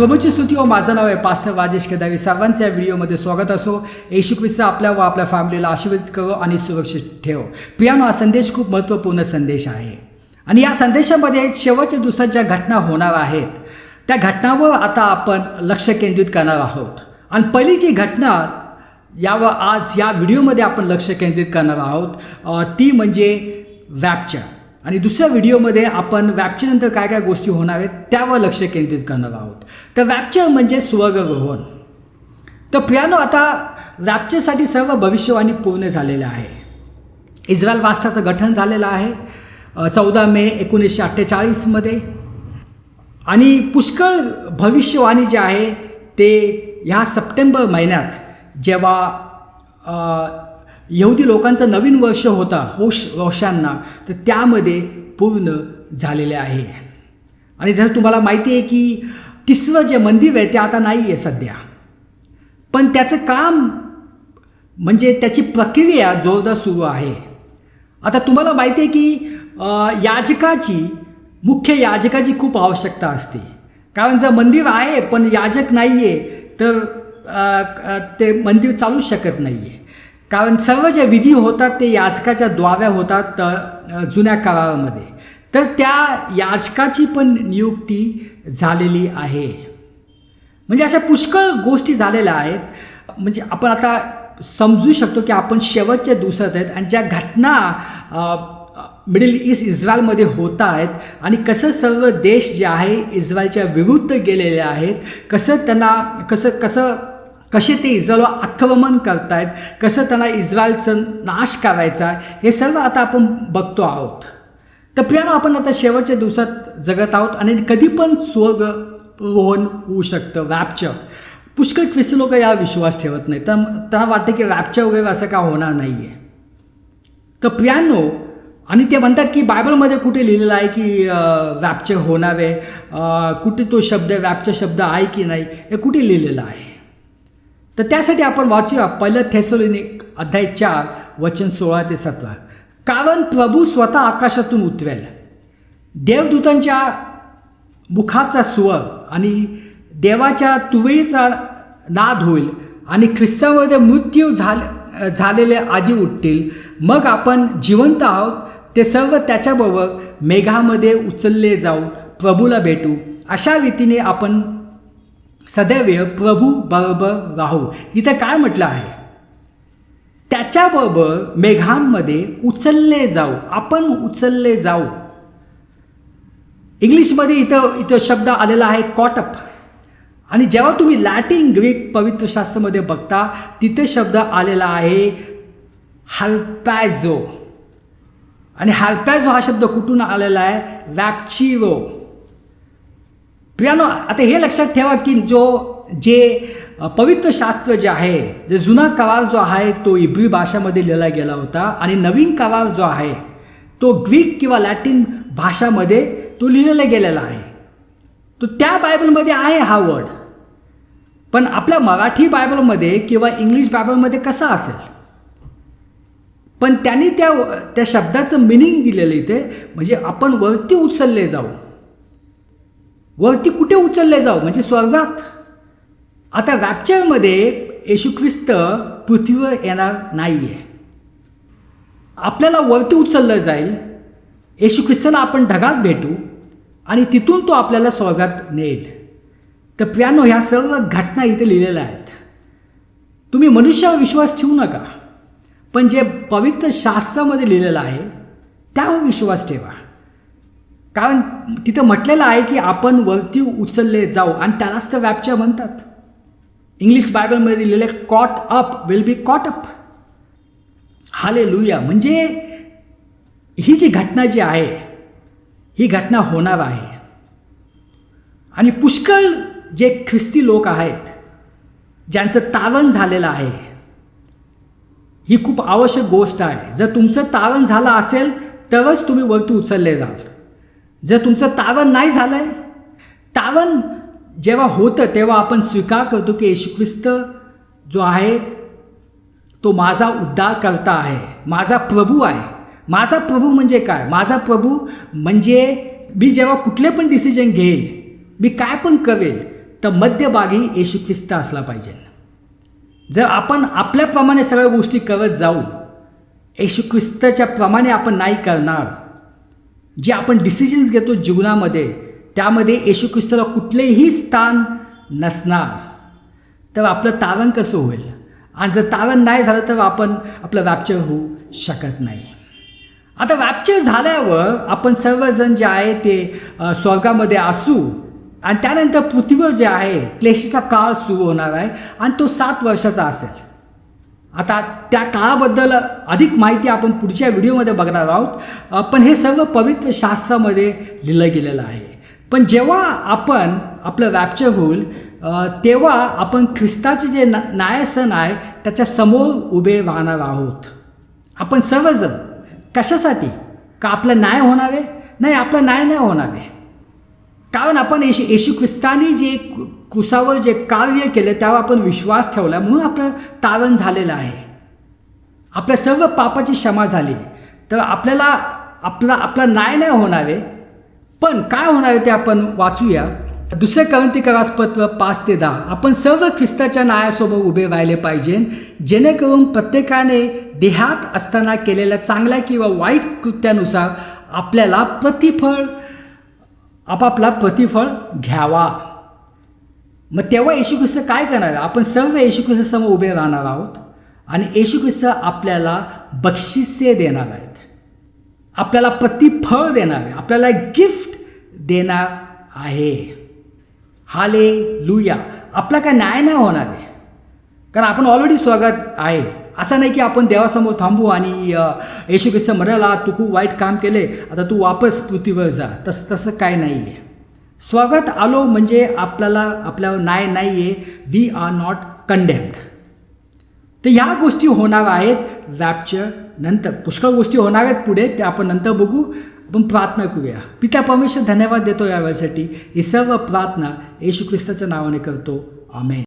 प्रभूची स्तुती हो. माझं नाव आहे पास्टर राजेश केदारी. सर्वांच्या या व्हिडिओमध्ये स्वागत असो. येशू ख्रिस्त आपल्या व आपल्या फॅमिलीला आशीर्वाद करो आणि सुरक्षित ठेव. प्रियानो हा संदेश खूप महत्त्वपूर्ण संदेश आहे. आणि या संदेशामध्ये शेवटच्या दिवसात ज्या घटना होणार आहेत. त्या घटनावर आता आपण लक्ष केंद्रित करणार आहोत. आणि पहिली जी घटना यावर आज या व्हिडिओमध्ये आपण लक्ष केंद्रित करणार आहोत. ती म्हणजे वॅपच्या आणि दुसऱ्या व्हिडिओमध्ये आपण वॅपच्यानंतर काय काय गोष्टी होणार आहेत त्यावर लक्ष केंद्रित करणार आहोत. तर वॅपचर म्हणजे स्वर्गरोहण तर प्रियानो आता रॅप्चरसाठी सर्व भविष्यवाणी पूर्ण झालेलं आहे. इस्रायल राष्ट्राचं गठन झालेलं आहे चौदा मे एकोणीसशे अठ्ठेचाळीसमध्ये आणि पुष्कळ भविष्यवाणी जे आहे ते ह्या सप्टेंबर महिन्यात जेव्हा यहुदी लोकांचं नवीन वर्ष होता होश वर्षांना तर त्यामध्ये पूर्ण झालेले आहे. आणि जर तुम्हाला माहिती आहे की तिसरं जे मंदिर आहे ते आता नाही आहे सध्या. पण त्याचं काम म्हणजे त्याची प्रक्रिया जोरदार सुरू आहे. आता तुम्हाला माहिती आहे की याजकाची मुख्य याजकाची खूप आवश्यकता असते. कारण जर मंदिर आहे पण याजक नाही आहे तर ते मंदिर चालूच शकत नाही आहे कारण सर्व ज्या विधी होतात ते याचकाच्या द्वारे होतात जुन्या करारामध्ये तर त्या याचकाची पण नियुक्ती झालेली आहे. म्हणजे अशा पुष्कळ गोष्टी झालेल्या आहेत. म्हणजे आपण आता समजू शकतो की आपण शेवटच्या दिवसात आहेत आणि ज्या घटना मिडल ईस्ट इस्रायलमध्ये होत आहेत आणि कसं सर्व देश जे आहे इस्रायलच्या विरुद्ध गेलेले आहेत कसं त्यांना कसं कसं कसे ते इस्रायलवर आक्रमण करतायत कसं त्यांना इस्रायलचं नाश करायचा आहे हे सर्व आता आपण बघतो आहोत. तर प्रियानो आपण आता शेवटच्या दिवसात जगत आहोत आणि कधी पण स्वर्ग रोहन होऊ शकतं रॅपचं पुष्कळ ख्रिस्त लोक या विश्वास ठेवत नाही तर त्यांना वाटतं की रॅपच्या वगैरे असं का होणार नाही आहे तर प्रियानो आणि ते म्हणतात की बायबलमध्ये कुठे लिहिलेलं आहे की रॅपचे होणार आहे कुठे तो शब्द रॅपचा शब्द आहे की नाही हे कुठे लिहिलेलं आहे? तर त्यासाठी आपण वाचूया पहिलं थेसोलिनिक अध्याय चार वचन सोळा ते सतरा. कारण प्रभू स्वतः आकाशातून उतरेल. देवदूतांच्या मुखाचा स्वर आणि देवाच्या तुवळीचा नाद होईल आणि ख्रिस्तामध्ये मृत्यू झाल झालेले आधी उठतील. मग आपण जिवंत आहोत. ते सर्व त्याच्याबरोबर मेघामध्ये उचलले जाऊ. प्रभूला भेटू. अशा रीतीने आपण सदैव प्रभू बरोबर राहू. इथं काय म्हटलं आहे? त्याच्याबरोबर मेघांमध्ये उचलले जाऊ. आपण उचलले जाऊ. इंग्लिशमध्ये इथं इथं शब्द आलेला आहे कॉटअप आणि जेव्हा तुम्ही लॅटिन ग्रीक पवित्रशास्त्रामध्ये बघता तिथे शब्द आलेला आहे हॅल्पॅझो. आणि हॅल्पॅझो हा शब्द कुठून आलेला आहे? वॅक्चिरो. प्रियानो आता हे लक्षात ठेवा की जो जे पवित्र शास्त्र जे आहे जे जुना करार जो आहे तो इब्री भाषामध्ये लिहिला गेला होता आणि नवीन करार जो आहे तो ग्रीक किंवा लॅटिन भाषामध्ये तो लिहिलेला गेलेला आहे. तो त्या बायबलमध्ये आहे हा वर्ड. पण आपल्या मराठी बायबलमध्ये किंवा इंग्लिश बायबलमध्ये कसा असेल? पण त्यांनी त्या त्या शब्दाचं मिनिंग दिलेलं इथे म्हणजे आपण वरती उचलले जाऊ. वरती कुठे उचलले जाऊ? म्हणजे स्वर्गात. आता रॅप्चरमध्ये येशू ख्रिस्त पृथ्वीवर येणार नाही आहे आपल्याला वरती उचललं जाईल. येशू ख्रिस्ताला आपण ढगात भेटू आणि तिथून तो आपल्याला स्वर्गात नेईल. तर प्रियानो ह्या सर्व घटना इथे लिहिलेल्या आहेत. तुम्ही मनुष्यावर विश्वास ठेवू नका. पण जे पवित्र शास्त्रामध्ये लिहिलेलं आहे त्यावर विश्वास ठेवा. कारण तिथं म्हटलेलं आहे की आपण वरती उचलले जाऊ आणि त्यालाच तर व्यापच्या म्हणतात. इंग्लिश बायबलमध्ये दिलेले caught up will be caught up hallelujah म्हणजे ही जी घटना जी आहे ही घटना होणार आहे. आणि पुष्कळ जे ख्रिस्ती लोक आहेत ज्यांचं तारण झालेलं आहे ही खूप आवश्यक गोष्ट आहे. जर तुमचं तारण झालं असेल तरच तुम्ही वरती उचलले जाल. जर तुमचं तारण नाही झालं आहे तारण जेव्हा होतं तेव्हा आपण स्वीकार करतो की येशू ख्रिस्त जो आहे तो माझा उद्धार करता आहे माझा प्रभू आहे. माझा प्रभू म्हणजे काय? माझा प्रभू म्हणजे मी जेव्हा कुठले पण डिसिजन घेईल मी काय पण करेल तर मध्यभागी येशू ख्रिस्त असला पाहिजे. जर आपण आपल्याप्रमाणे सगळ्या गोष्टी करत जाऊ येशू ख्रिस्तच्या प्रमाणे आपण नाही करणार जे आपण डिसिजन्स घेतो जीवनामध्ये त्यामध्ये येशू ख्रिस्ताला कुठलेही स्थान नसणार. तर आपलं तारण कसं होईल? आणि जर तारण नाही झालं तर आपण आपलं रॅप्चर होऊ शकत नाही. आता रॅप्चर झाल्यावर आपण सर्वजण जे आहे ते स्वर्गामध्ये असू आणि त्यानंतर पृथ्वीवर जे आहे क्लेशीचा काळ सुरू होणार आहे आणि तो सात वर्षाचा असेल. आता त्या काळाबद्दल अधिक माहिती आपण पुढच्या व्हिडिओमध्ये बघणार आहोत. पण हे सर्व पवित्र शास्त्रामध्ये लिहिलं गेलेलं आहे. पण जेव्हा आपण आपलं वॅप्चर होईल तेव्हा आपण ख्रिस्ताचे जे ना सण आहे त्याच्यासमोर उभे राहणार आहोत. आपण सर्वजण कशासाठी? का आपलं न्याय होणार? आहे नाही आपलं न्याय नाही होणार. आहे कारण आपण येशू येशू ख्रिस्तानी जे कुसावर जे कार्य केले त्यावर आपण विश्वास ठेवला म्हणून आपलं तारण झालेलं आहे. आपल्या सर्व पापाची क्षमा झाली. तर आपल्याला आपला आपला न्याय नाही होणार आहे. पण काय होणार आहे ते आपण वाचूया. दुसरे क्रांतिकारासपत्र पत्र पाच ते दहा. आपण सर्व ख्रिस्ताच्या न्यायासोबत उभे राहिले पाहिजे. जेणेकरून प्रत्येकाने देहात असताना केलेल्या चांगल्या किंवा वाईट कृत्यानुसार आपल्याला प्रतिफळ आपापला प्रतिफळ घ्यावा. मग तेव्हा येशू ख्रिस्त काय करणार? आपण सर्व येशू ख्रिस्तासमोर उभे राहणार आहोत आणि येशू ख्रिस्त आपल्याला बक्षिसे देणार आहेत. आपल्याला प्रतिफळ देणार आहे. आपल्याला गिफ्ट देणार आहे. हाले लुया आपला काय न्याय नाही होणार आहे. कारण आपण ऑलरेडी स्वागत आहे. असं नाही की आपण देवासमोर थांबू आणि येशू ख्रिस्त म्हणाला तू खूप वाईट काम केले आता तू वापस पृथ्वीवर जा. तसं तसं काय नाही आहे स्वागत आलो म्हणजे आपल्याला आपल्यावर न्याय नाही आहे वी आर नॉट कंडेम्ड तर ह्या गोष्टी होणार आहेत. रॅपच्या नंतर पुष्कळ गोष्टी होणार आहेत पुढे ते आपण नंतर बघू. आपण प्रार्थना करूया. पिता परमेश्वर धन्यवाद देतो या वेळेसाठी. ही सर्व प्रार्थना येशू ख्रिस्ताच्या नावाने करतो. आमेन.